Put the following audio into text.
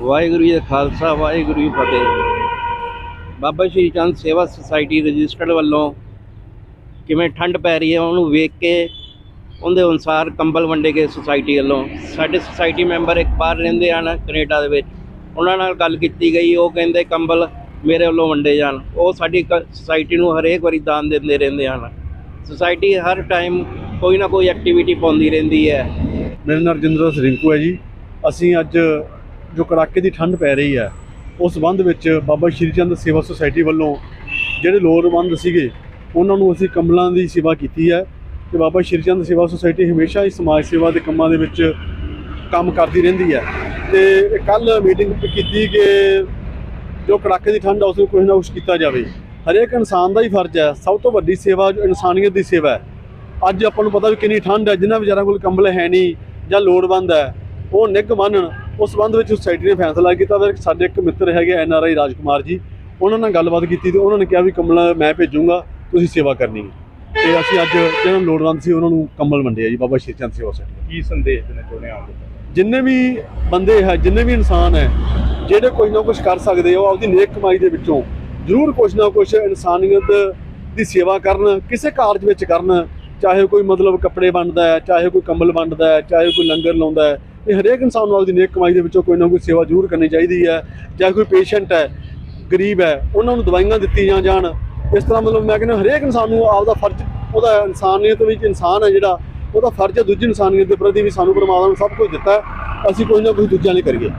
ਵਾਹਿਗੁਰੂ ਜੀ ਦਾ ਖਾਲਸਾ, ਵਾਹਿਗੁਰੂ ਜੀ ਫਤਿਹ। ਬਾਬਾ ਸ਼੍ਰੀ ਚੰਦ ਸੇਵਾ society registered ਵੱਲੋਂ ਕਿਵੇਂ ਠੰਡ ਪੈ ਰਹੀ ਹੈ ਉਹਨੂੰ ਵੇਖ ਕੇ, ਉਹਦੇ ਅਨੁਸਾਰ ਕੰਬਲ ਵੰਡੇ ਗਏ ਸੁਸਾਇਟੀ ਵੱਲੋਂ। ਸਾਡੇ ਸੁਸਾਇਟੀ ਮੈਂਬਰ ਇੱਕ ਬਾਹਰ ਰਹਿੰਦੇ ਹਨ ਕੈਨੇਡਾ ਦੇ ਵਿੱਚ। ਉਹਨਾਂ ਨਾਲ ਗੱਲ ਕੀਤੀ ਗਈ, ਉਹ ਕਹਿੰਦੇ ਕੰਬਲ ਮੇਰੇ ਵੱਲੋਂ ਵੰਡੇ ਜਾਣ। ਉਹ ਸਾਡੀ ਕ- ਸੁਸਾਇਟੀ ਨੂੰ ਹਰੇਕ ਵਾਰੀ ਦਾਨ ਦਿੰਦੇ ਰਹਿੰਦੇ ਹਨ। ਸੁਸਾਇਟੀ ਹਰ ਟਾਈਮ ਕੋਈ ਨਾ ਕੋਈ ਐਕਟੀਵਿਟੀ ਪਾਉਂਦੀ ਰਹਿੰਦੀ ਹੈ। ਮੇਰਾ ਨਾਮ ਰਜਿੰਦਰ ਸਿੰਘ ਰਿੰਕੂ ਹੈ ਜੀ। ਅਸੀਂ ਅੱਜ ਜੋ ਕੜਾਕੇ ਦੀ ਠੰਡ ਪੈ ਰਹੀ ਹੈ, ਉਸ ਸੰਬੰਧ ਵਿੱਚ ਬਾਬਾ ਸ਼੍ਰੀ ਚੰਦ ਸੇਵਾ ਸੁਸਾਇਟੀ ਵੱਲੋਂ ਜਿਹੜੇ ਲੋੜਵੰਦ ਸੀਗੇ, ਉਹਨਾਂ ਨੂੰ ਅਸੀਂ ਕੰਬਲਾਂ ਦੀ ਸੇਵਾ ਕੀਤੀ ਹੈ ਤੇ ਬਾਬਾ ਸ਼੍ਰੀ ਚੰਦ ਸੇਵਾ ਸੁਸਾਇਟੀ ਹਮੇਸ਼ਾ ਹੀ ਸਮਾਜ ਸੇਵਾ ਦੇ ਕੰਮਾਂ ਦੇ ਵਿੱਚ ਕੰਮ ਕਰਦੀ ਰਹਿੰਦੀ ਹੈ। ਤੇ ਕੱਲ ਮੀਟਿੰਗ ਕੀਤੀ ਕਿ ਜੋ ਕੜਾਕੇ ਦੀ ਠੰਡ ਆ ਉਸ ਨੂੰ ਕੁਝ ਨਾ ਕੁਝ ਕੀਤਾ ਜਾਵੇ। ਹਰੇਕ ਇਨਸਾਨ ਦਾ ਹੀ ਫਰਜ਼ ਹੈ, ਸਭ ਤੋਂ ਵੱਡੀ ਸੇਵਾ ਜੋ ਇਨਸਾਨੀਅਤ ਦੀ ਸੇਵਾ ਹੈ। ਅੱਜ ਆਪਾਂ ਨੂੰ ਪਤਾ ਵੀ ਕਿੰਨੀ ਠੰਡ ਹੈ ਜਿਨ੍ਹਾਂ ਵਿਚਾਰਾਂ ਕੋਲ ਕੰਬਲ ਹੈ ਨਹੀਂ ਜਾਂ ਲੋੜਵੰਦ ਹੈ, ਉਹ ਨਿੱਘ ਮੰਨਣ ਉਸ ਸੰਬੰਧ ਵਿੱਚ ਸੁਸਾਇਟੀ ਨੇ ਫੈਸਲਾ ਕੀਤਾ ਵੀ ਸਾਡੇ ਇੱਕ ਮਿੱਤਰ ਹੈਗੇ ਐਨ ਆਰ ਆਈ ਰਾਜਕੁਮਾਰ ਜੀ ਉਹਨਾਂ ਨਾਲ ਗੱਲਬਾਤ ਕੀਤੀ ਤੇ ਉਹਨਾਂ ਨੇ ਕਿਹਾ ਵੀ ਕੰਬਲ ਮੈਂ ਭੇਜੂੰਗਾ ਤੁਸੀਂ ਸੇਵਾ ਕਰਨੀ ਹੈ। ਤੇ ਅਸੀਂ ਅੱਜ ਜਿਹਨਾਂ ਨੂੰ ਲੋੜਵੰਦ ਸੀ ਉਹਨਾਂ ਨੂੰ ਕੰਬਲ ਵੰਡੇ ਆ ਜੀ ਬਾਬਾ ਸ਼੍ਰੀ ਚੰਦ ਸੇਵਾ ਸੁਸਾਇਟੀ ਕੀ ਸੰਦੇਸ਼ ਦੇਣਾ ਚਾਹੁੰਦੇ ਆਪ ਜਿੰਨੇ ਵੀ ਬੰਦੇ ਹੈ ਜਿੰਨੇ ਵੀ ਇਨਸਾਨ ਹੈ ਜਿਹੜੇ ਕੁਝ ਨਾ ਕੁਝ ਕਰ ਸਕਦੇ ਆ, ਉਹ ਆਪਦੀ ਨੇਕ ਕਮਾਈ ਦੇ ਵਿੱਚੋਂ ਜ਼ਰੂਰ ਕੁਝ ਨਾ ਕੁਝ ਇਨਸਾਨੀਅਤ ਦੀ ਸੇਵਾ ਕਰਨ ਕਿਸੇ ਕਾਰਜ ਵਿੱਚ ਕਰਨ ਚਾਹੇ ਕੋਈ ਮਤਲਬ ਕੱਪੜੇ ਵੰਡਦਾ ਹੈ ਚਾਹੇ ਕੋਈ ਕੰਬਲ ਵੰਡਦਾ ਹੈ ਚਾਹੇ ਕੋਈ ਲੰਗਰ ਲਾਉਂਦਾ ਹੈ ਇਹ ਹਰੇਕ ਇਨਸਾਨ ਨੂੰ ਆਪਦੀ ਨੇਕ ਕਮਾਈ ਦੇ ਵਿੱਚੋਂ ਕੋਈ ਨਾ ਕੋਈ ਸੇਵਾ ਜ਼ਰੂਰ ਕਰਨੀ ਚਾਹੀਦੀ ਹੈ ਚਾਹੇ ਕੋਈ ਪੇਸ਼ੈਂਟ ਹੈ, ਗਰੀਬ ਹੈ, ਉਹਨਾਂ ਨੂੰ ਦਵਾਈਆਂ ਦਿੱਤੀਆਂ ਜਾਣ। ਇਸ ਤਰ੍ਹਾਂ ਮਤਲਬ ਮੈਂ ਕਹਿੰਦਾ ਹਰੇਕ ਇਨਸਾਨ ਨੂੰ ਆਪਦਾ ਫਰਜ਼, ਉਹਦਾ ਇਨਸਾਨੀਅਤ ਵਿੱਚ ਇਨਸਾਨ ਹੈ ਜਿਹੜਾ, ਉਹਦਾ ਫਰਜ਼ ਹੈ ਦੂਜੀ ਇਨਸਾਨੀਅਤ ਦੇ ਪ੍ਰਤੀ ਵੀ ਸਾਨੂੰ ਪਰਮਾਤਮਾ ਨੇ ਸਭ ਕੁਝ ਦਿੱਤਾ ਅਸੀਂ ਕੋਈ ਨਾ ਕੋਈ ਦੂਜਿਆਂ ਲਈ ਕਰੀਏ।